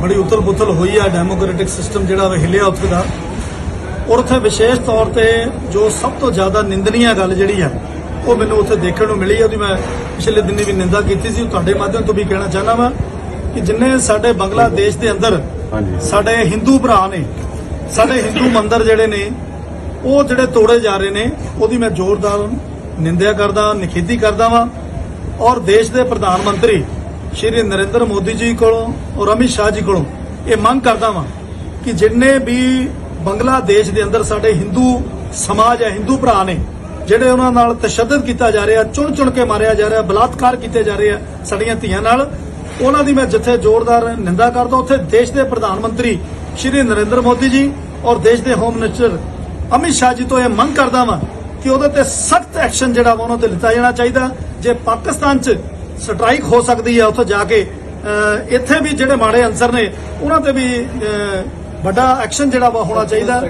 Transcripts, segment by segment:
ਬੜੀ ਉਤਲ-ਪੁਤਲ ਹੋਈ ਆ ਡੈਮੋਕ੍ਰੈਟਿਕ ਸਿਸਟਮ ਜਿਹੜਾ ਵਾ ਹਿੱਲਿਆ ਉੱਥੇ ਦਾ। ਔਰ ਉੱਥੇ ਵਿਸ਼ੇਸ਼ ਤੌਰ ਤੇ ਜੋ ਸਭ ਤੋਂ ਜ਼ਿਆਦਾ ਨਿੰਦਨੀय ਗੱਲ ਜਿਹੜੀ ਆ ਉਹ ਮੈਨੂੰ ਉੱਥੇ ਦੇਖਣ ਨੂੰ ਮਿਲੀ। ਉਹਦੀ ਮੈਂ ਪਿਛਲੇ ਦਿਨੀ ਵੀ ਨਿੰਦਾ ਕੀਤੀ ਸੀ। ਤੁਹਾਡੇ ਮਾਧਿਅਮ ਤੋਂ ਵੀ ਕਹਿਣਾ ਚਾਹਨਾ ਵਾਂ ਕਿ ਜਿੰਨੇ ਸਾਡੇ ਬੰਗਲਾਦੇਸ਼ ਦੇ ਅੰਦਰ ਸਾਡੇ ਹਿੰਦੂ ਭਰਾ ਨੇ ਸਾਡੇ ਹਿੰਦੂ ਮੰਦਿਰ ਜਿਹੜੇ ਨੇ ਉਹ ਜਿਹੜੇ ਤੋੜੇ ਜਾ ਰਹੇ ਨੇ ਉਹਦੀ ਮੈਂ ਜ਼ੋਰਦਾਰ ਨਿੰਦਿਆ ਕਰਦਾ ਨਿਖੇਧੀ ਕਰਦਾ ਵਾਂ। ਔਰ ਦੇਸ਼ ਦੇ ਪ੍ਰਧਾਨ ਮੰਤਰੀ ਸ਼੍ਰੀ ਨਰਿੰਦਰ ਮੋਦੀ ਜੀ ਕੋਲੋਂ ਔਰ ਅਮਿਤ ਸ਼ਾਹ ਜੀ ਕੋਲੋਂ ਇਹ ਮੰਗ ਕਰਦਾ ਵਾਂ ਕਿ ਜਿੰਨੇ ਵੀ ਬੰਗਲਾਦੇਸ਼ ਦੇ ਅੰਦਰ ਸਾਡੇ ਹਿੰਦੂ ਸਮਾਜ ਹੈ, ਹਿੰਦੂ ਭਰਾ ਨੇ, ਜਿਹੜੇ ਉਹਨਾਂ ਨਾਲ ਤਸ਼ੱਦਦ ਕੀਤਾ ਜਾ ਰਿਹਾ ਚੁਣ ਚੁਣ ਕੇ ਮਾਰਿਆ ਜਾ ਰਿਹਾ, ਬਲਾਤਕਾਰ ਕੀਤੇ ਜਾ ਰਹੇ ਆ ਸਾਡੀਆਂ ਧੀਆਂ ਨਾਲ, ਉਹਨਾਂ ਦੀ ਮੈਂ ਜਿੱਥੇ ਜ਼ੋਰਦਾਰ ਨਿੰਦਾ ਕਰਦਾ, ਉੱਥੇ ਦੇਸ਼ ਦੇ ਪ੍ਰਧਾਨ ਮੰਤਰੀ ਸ਼੍ਰੀ ਨਰਿੰਦਰ ਮੋਦੀ ਜੀ ਔਰ ਦੇਸ਼ ਦੇ ਹੋਮ ਮਿਨਿਸਟਰ ਅਮਿਤ ਸ਼ਾਹ ਜੀ ਤੋਂ ਇਹ ਮੰਗ ਕਰਦਾ ਵਾਂ ਕਿ ਉਹਦੇ ਤੇ ਸਖਤ ਐਕਸ਼ਨ ਜਿਹੜਾ ਵਾ ਉਹਨਾਂ ਤੇ ਲਿੱਤਾ ਜਾਣਾ ਚਾਹੀਦਾ। ਜੇ ਪਾਕਿਸਤਾਨ 'ਚ ਸਟ੍ਰਾਈਕ ਹੋ ਸਕਦੀ ਹੈ ਉੱਥੇ ਜਾ ਕੇ। ਇੱਥੇ ਵੀ ਜਿਹੜੇ ਮਾੜੇ ਅੰਸਰ ਨੇ, ਉਹਨਾਂ ਤੇ ਵੀ ਵੱਡਾ ਐਕਸ਼ਨ ਜਿਹੜਾ ਵਾ ਹੋਣਾ ਚਾਹੀਦਾ।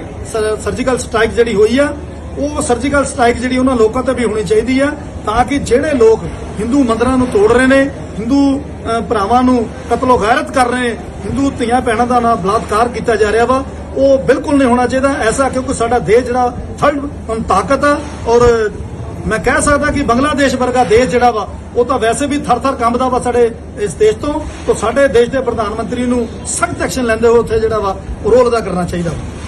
ਸਰਜੀਕਲ ਸਟ੍ਰਾਈਕ ਜਿਹੜੀ ਹੋਈ ਆ, ਉਹ ਸਰਜੀਕਲ ਸਟ੍ਰਾਈਕ ਜਿਹੜੀ ਉਹਨਾਂ ਲੋਕਾਂ ਤੇ ਵੀ ਹੋਣੀ ਚਾਹੀਦੀ ਆ, ਤਾਂ ਕਿ ਜਿਹੜੇ ਲੋਕ ਹਿੰਦੂ ਮੰਦਰਾਂ ਨੂੰ ਤੋੜ ਰਹੇ ਨੇ ਹਿੰਦੂ ਭਰਾਵਾਂ ਨੂੰ ਕਤਲੋ ਗੈਰਤ ਕਰ ਰਹੇ ਨੇ ਹਿੰਦੂ ਧੀਆਂ ਭੈਣਾਂ ਦਾ ਨਾਲ ਬਲਾਤਕਾਰ ਕੀਤਾ ਜਾ ਰਿਹਾ ਵਾ, ਉਹ ਬਿਲਕੁਲ ਨਹੀਂ ਹੋਣਾ ਚਾਹੀਦਾ। ਐਸਾ ਕਿਉਂਕਿ ਸਾਡਾ ਦੇਸ਼ ਜਿਹੜਾ ਥਰਡ ਤਾਕਤ ਆ, ਔਰ ਮੈਂ ਕਹਿ ਸਕਦਾ ਕਿ ਬੰਗਲਾਦੇਸ਼ ਵਰਗਾ ਦੇਸ਼ ਜਿਹੜਾ ਵਾ, ਉਹ ਤਾਂ ਵੈਸੇ ਵੀ ਥਰ-ਥਰ ਕੰਬਦਾ ਵਾ ਸਾਡੇ ਇਸ ਦੇਸ਼ ਤੋਂ, ਤਾਂ ਸਾਡੇ ਦੇਸ਼ ਦੇ ਪ੍ਰਧਾਨ ਮੰਤਰੀ ਨੂੰ ਸਖਤ ਐਕਸ਼ਨ ਲੈਂਦੇ ਹੋਏ ਉੱਥੇ ਜਿਹੜਾ ਵਾ ਰੋਲ ਅਦਾ ਕਰਨਾ ਚਾਹੀਦਾ ਵਾ।